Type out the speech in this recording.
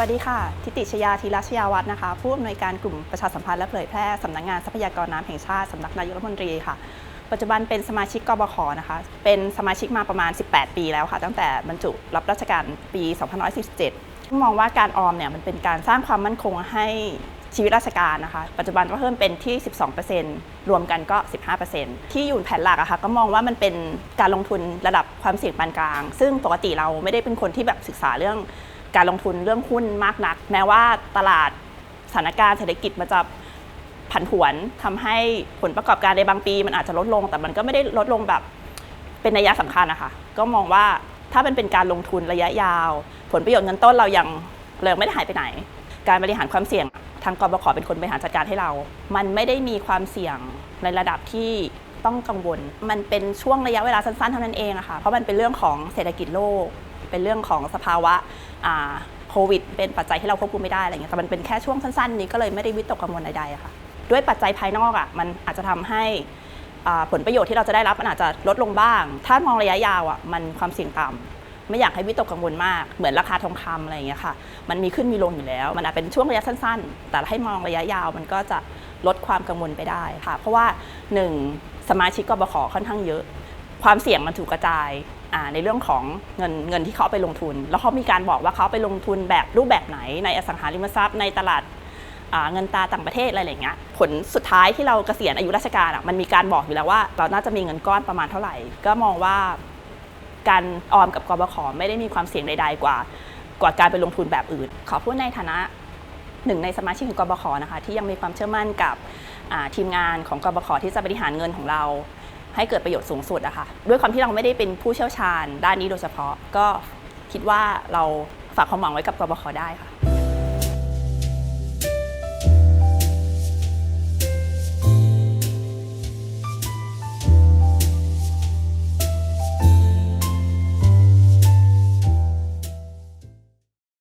วัสดีค่ะ ทิติชยาธีรชยาวัฒน์นะคะ ผู้อำนวยการกลุ่มประชาสัมพันธ์และเผยแพร่สำนักงานทรัพยากรน้ำแห่งชาติสำนักนายกรัฐมนตรีค่ะ ปัจจุบันเป็นสมาชิกกบขนะคะ เป็นสมาชิกมาประมาณ 18 ปีแล้วค่ะ ตั้งแต่บรรจุรับราชการปี2547มองว่าการออมเนี่ยมันเป็นการสร้างความมั่นคงให้ชีวิตราชการนะคะ ปัจจุบันก็เพิ่มเป็นที่ 12%รวมกันก็ 15%ที่อยู่แผนหลักอะค่ะก็มองว่ามันเป็นการลงทุนระดับความเสี่ยงปานกลาง ซึ่งปกติเราไม่ได้เป็นคนที่แบบศึกษาเรื่อง การลงทุนเรื่องหุ้นมากนัก แม้ว่าตลาดสถานการณ์เศรษฐกิจมันจะผันผวนทำให้ผลประกอบการในบางปี มันอาจจะลดลง แต่มันก็ไม่ได้ลดลงแบบเป็นนัยะสำคัญนะคะก็มองว่าถ้ามันเป็นการลงทุนระยะยาว ผลประโยชน์เงินต้นเรายังเรายังไม่ได้หายไปไหน การบริหารความเสี่ยง ทางกบขเป็นคนบริหารจัดการให้เรา มันไม่ได้มีความเสี่ยงในระดับที่ต้องกังวล มันเป็นช่วงระยะเวลาสั้นๆเท่านั้นเองอะค่ะเพราะมันเป็นเรื่องของเศรษฐกิจโลก เป็นเรื่องของสภาวะโควิด เป็นปัจจัยที่เราควบคุมไม่ได้อะไรเงี้ยแต่มันเป็นแค่ช่วงสั้นๆนี้ก็เลยไม่ได้วิตกกังวลใดๆค่ะ ด้วยปัจจัยภายนอกอะมันอาจจะทำให้ผลประโยชน์ที่เราจะได้รับมันอาจจะลดลงบ้าง ถ้ามองระยะยาวอะมันความเสี่ยงต่ำไม่อยากให้วิตกกังวลมาก เหมือนราคาทองคำอะไรอย่างเงี้ยค่ะ มันมีขึ้นมีลงอยู่แล้ว มันอาจเป็นช่วงระยะสั้น ๆ แต่ให้มองระยะยาวมันก็จะลดความกังวลไปได้ค่ะ เพราะว่าหนึ่งสมาชิกกบขค่อนข้างเยอะ ความเสี่ยงมันถูกกระจาย ในเรื่องของเงินเงินที่เขาไปลงทุน แล้วเขามีการบอกว่าเขาไปลงทุนแบบรูปแบบไหนในอสังหาริมทรัพย์ในตลาดเงินตราต่างประเทศอะไรอย่างเงี้ยผลสุดท้ายที่เราเกษียณอายุราชการอะมันมีการบอกอยู่แล้วว่า เราน่าจะมีเงินก้อนประมาณเท่าไหร่ ก็มองว่าการออมกับกบขไม่ได้มีความเสี่ยงใดๆกว่า กว่าการไปลงทุนแบบอื่น ขอพูดในฐานะหนึ่งในสมาชิกของกบขนะคะที่ยังมีความเชื่อมั่นกับทีมงานของกบขที่จะบริหารเงินของเรา ให้เกิดประโยชน์สูงสุดอะค่ะด้วยความที่เราไม่ได้เป็นผู้เชี่ยวชาญด้านนี้โดยเฉพาะ ก็คิดว่าเราฝากความหวังไว้กับกบขได้ค่ะ